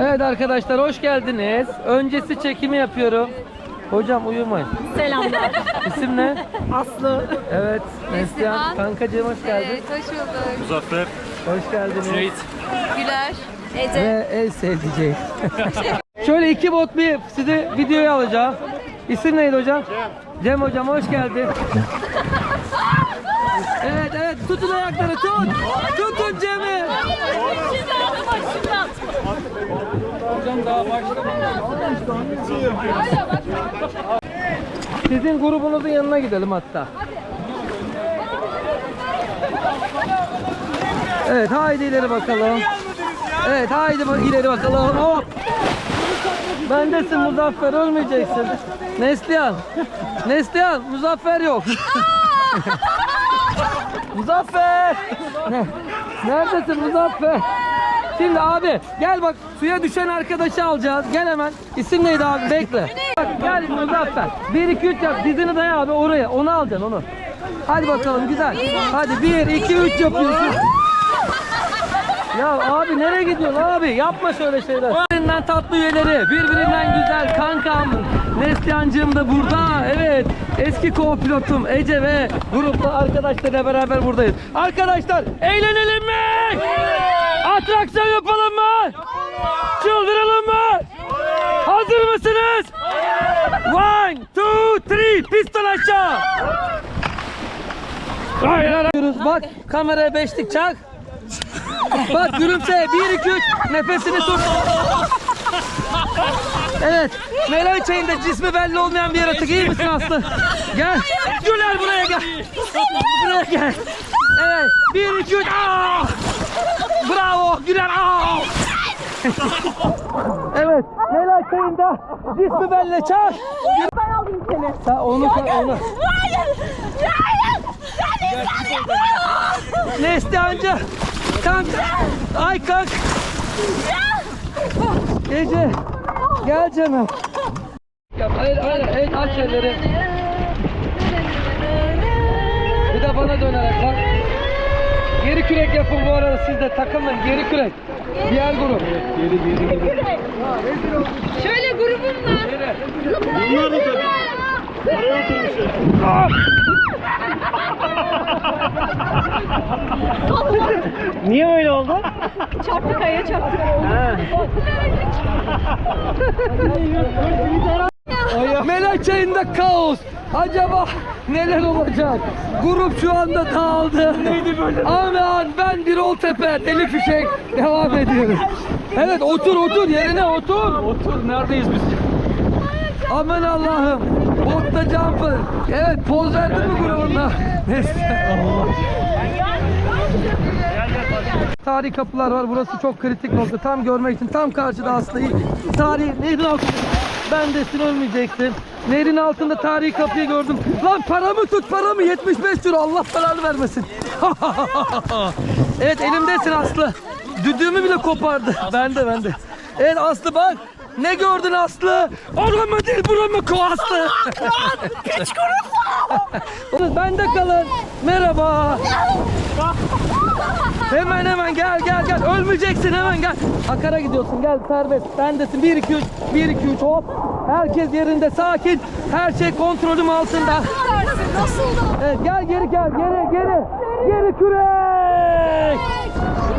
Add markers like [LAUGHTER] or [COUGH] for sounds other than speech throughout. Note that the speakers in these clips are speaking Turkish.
Evet arkadaşlar hoş geldiniz. Öncesi çekimi yapıyorum. Hocam uyumayın. Selamlar. İsim ne? Aslı. Evet. Neslihan. Kankacığım hoş geldin. Evet, hoş bulduk. Muzaffer, Hoş geldiniz. Cüneyt. Güler, Ece. Ve en sevdiceğim. [LAUGHS] Şöyle iki bot bir sizi videoya alacağım. İsim neydi hocam? Cem. Cem hocam hoş geldin. [LAUGHS] evet evet tutun ayakları tut. Tutun Cem'i. Hocam daha Sizin grubunuzun yanına gidelim hatta. Evet haydi ileri bakalım. Evet haydi ileri bakalım. Hop. Bendesin Muzaffer ölmeyeceksin. Neslihan. Neslihan Muzaffer yok. [LAUGHS] Muzaffer. Ne? Neredesin Muzaffer? Şimdi abi gel bak suya düşen arkadaşı alacağız. Gel hemen. İsim neydi abi? Bekle. Bak gel Muzaffer. 1 2 3 yap. Dizini daya abi oraya. Onu alacaksın onu. Hadi bakalım güzel. Hadi 1 2 3 yapıyorsun. Ya abi nereye gidiyorsun abi? Yapma şöyle şeyler. Birbirinden tatlı üyeleri, birbirinden güzel kankam. Neslihancığım da burada. Evet. Eski co-pilotum Ece ve grupta arkadaşlarla beraber buradayız. Arkadaşlar eğlenelim mi? Atraksiyon yapalım mı? Çıldıralım mı? Hazır mısınız? One, two, three. Piston aşağı. Hayır, hayır. Bak kameraya beşlik çak. Bak gülümse. 1 2 3 nefesini tut. Evet. Melay çayında cismi belli olmayan bir yaratık. İyi misin Aslı? Gel. Güler buraya gel. Buraya gel. Evet. 1 2 3 Aa! Bravo. Güler. Aa! evet. Melay çayında cismi belli çak. Ben aldım seni. Ha, onu onu. Hayır. Hayır. Ben istemiyorum. Neslihancı. Kank. Ay kank. Ece. Gel canım. Yap, hayır, hayır, hayır, aç elleri. Bir de bana dönerek bak. Geri kürek yapın bu arada siz de takılın. Geri kürek. Diğer grup. Geri geri geri. Şöyle grubumla. Geri. Bunlar da tabii. Oraya oturmuşlar. [LAUGHS] Niye öyle oldu? Çarptık aya çarptık. Melek çayında kaos. Acaba neler olacak? Grup şu anda dağıldı. Neydi böyle? Aman ben bir ol tepe. Deli fişek. Devam ediyoruz. Evet otur otur yerine otur. Otur neredeyiz biz? Aman Allah'ım. Botta jumper. Evet poz verdin mi grubunda? Neyse. Tarihi kapılar var. Burası çok kritik nokta. Tam görmek için tam karşıda aslında. Tarihi nehrin altında. Bendesin ölmeyeceksin. Nehrin altında tarihi kapıyı gördüm. Lan paramı tut paramı 75 euro Allah belanı vermesin. [LAUGHS] evet elimdesin Aslı. Düdüğümü bile kopardı. Bende bende. Evet Aslı bak. Ne gördün Aslı? Oramı değil buramı ko Aslı. Piç kurusu. Bende kalın. Merhaba. Hemen hemen gel gel gel. Ölmeyeceksin hemen gel. Akara gidiyorsun gel serbest. Bendesin. 1 2 3 1 2 3 hop. Herkes yerinde sakin. Her şey kontrolüm altında. Nasıl? Evet gel geri gel geri geri. Geri kürek.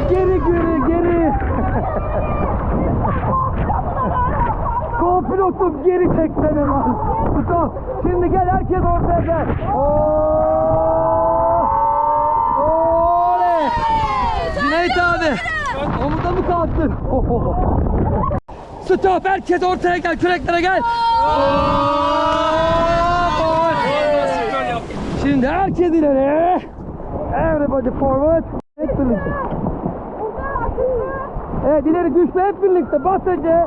Geri geri geri. [LAUGHS] Kopilotum geri çeksene lan. Stop. Şimdi gel herkes ortaya gel. Oley. Cüneyt abi. Omuzda mı kalktın? [LAUGHS] Stop herkes ortaya gel küreklere gel. Şimdi herkes ileri. Everybody forward. Hep birlikte. Evet ileri güçlü hep birlikte bas önce.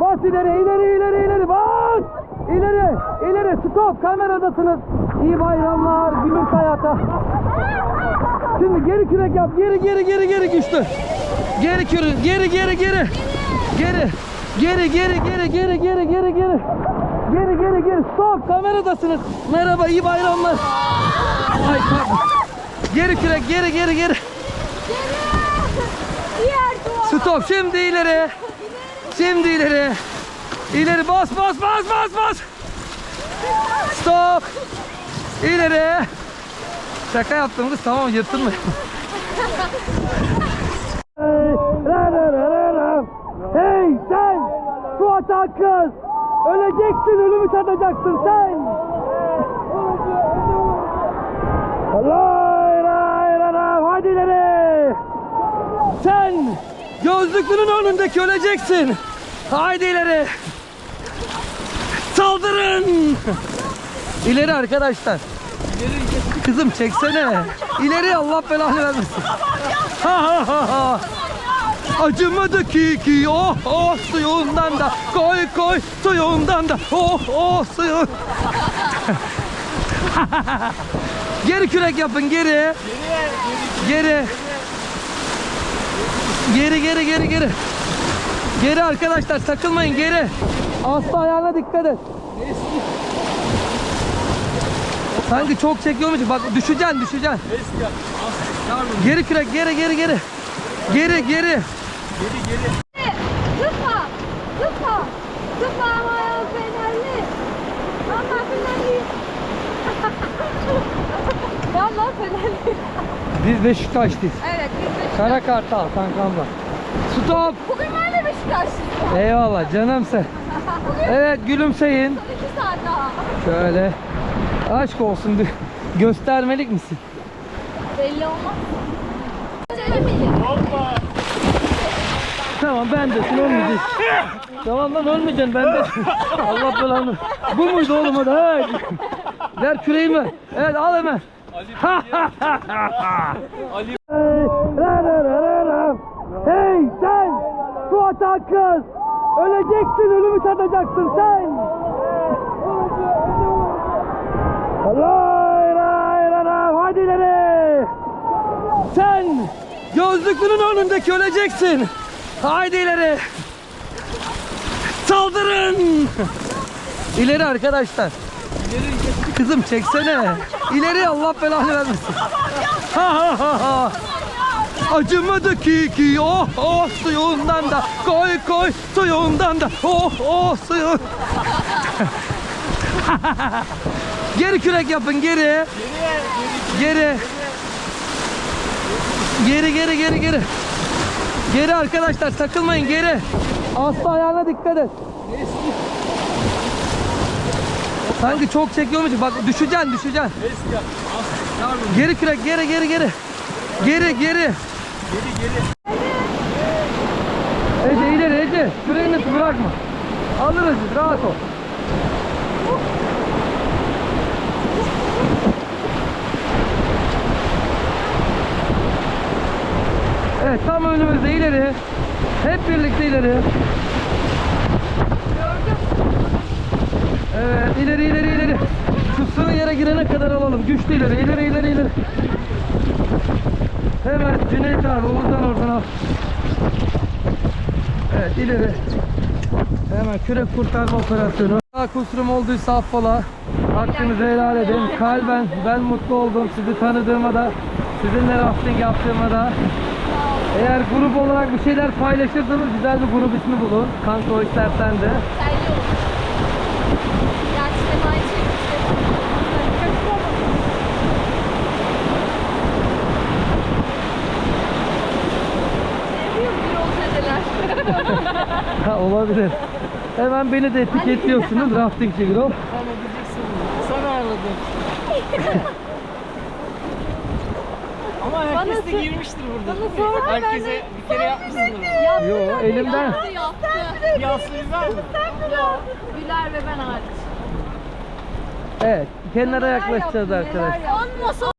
Bas ileri ileri ileri ileri bas. İleri ileri stop kameradasınız. İyi bayramlar gümüş hayata. Şimdi geri kürek yap. Geri geri geri geri güçlü. Geri kürü geri geri geri. Geri. Geri geri geri geri geri geri geri. Geri geri geri stop kameradasınız. Merhaba iyi bayramlar. Ay pardon. Geri kürek geri geri geri. Stop şimdi ileri. Şimdi ileri. İleri bas bas bas bas bas. Stop. İleri. Şaka yaptım tamam yırtılma. hey sen su atan kız. Öleceksin ölümü tadacaksın sen. Hadi ileri. Sen gözlüklünün önündeki öleceksin. Haydi ileri. Saldırın. İleri arkadaşlar. Kızım çeksene. İleri Allah belanı vermesin. Ha ha ha ha. Acımadı ki ki oh oh suyundan da koy koy suyundan da oh oh suyun. [LAUGHS] geri kürek yapın geri. Geri. Geri geri geri geri. Geri arkadaşlar takılmayın geri. Aslı ayağına dikkat et. Sanki çok çekiyormuş. Bak düşeceksin düşeceksin. Geri kürek geri geri geri. Geri geri. Zıpla. Zıpla. Zıpla ama ya fenerli. Valla fenerli. [LAUGHS] Valla fenerli. Biz Beşiktaşlıyız. Evet biz de. Kara Kartal kankamla. Stop. Bugün ben de Beşiktaşlıyım. Eyvallah canım sen. Evet gülümseyin. Son iki saat daha. Şöyle. Aşk olsun. Göstermelik misin? Belli olmaz. Hoppa. Tamam ben de ölmeyeceksin. tamam lan ölmeyeceksin ben de. Allah belanı. Bu muydu oğlum o da? Ver küreğimi. Evet al hemen. Ali. [LAUGHS] hey sen su atan kız. Öleceksin ölümü tadacaksın sen. Lay lay lay lay. Hadi ileri. Sen gözlüklünün önündeki öleceksin. Haydi ileri. Saldırın. İleri arkadaşlar. Kızım çeksene. İleri Allah belanı vermesin. Ha ha ha ha. Acımadı ki ki oh oh suyundan da koy koy suyundan da oh oh suyun. [LAUGHS] geri kürek yapın geri. Geri. Geri geri geri geri. Geri arkadaşlar takılmayın geri. Aslı ayağına dikkat et. Sanki çok çekiyormuş. Bak düşeceksin düşeceksin. Geri kürek geri geri geri. Geri geri. Ece ileri Ece. Küreğini bırakma. Alırız biz rahat ol. Evet tam önümüzde ileri. Hep birlikte ileri. Evet ileri ileri ileri. Şu sığ yere girene kadar alalım. Güçlü ileri ileri ileri ileri. Hemen Cüneyt abi Oğuz'dan oradan al. Evet ileri. Hemen kürek kurtarma operasyonu. Kusurum olduysa affola. Hakkınızı helal edin. Kalben ben mutlu oldum. Sizi tanıdığıma da, sizinle rafting yaptığıma da. Eğer grup olarak bir şeyler paylaşırsanız güzel bir grup ismi bulun. Kanka o istersen de. Terli Olabilir. Hemen beni de etiketliyorsunuz raftingçi grup. Sana ağırladım. [LAUGHS] Ama herkes de girmiştir burada. Bana sorma, ben Herkese de- bir kere yapmışsındır. Yo elimden. Yaptı yaptı. Bir aslı var mı? Yok. Güler ve ben hariç. Evet kenara yaklaşacağız arkadaşlar. yaptı?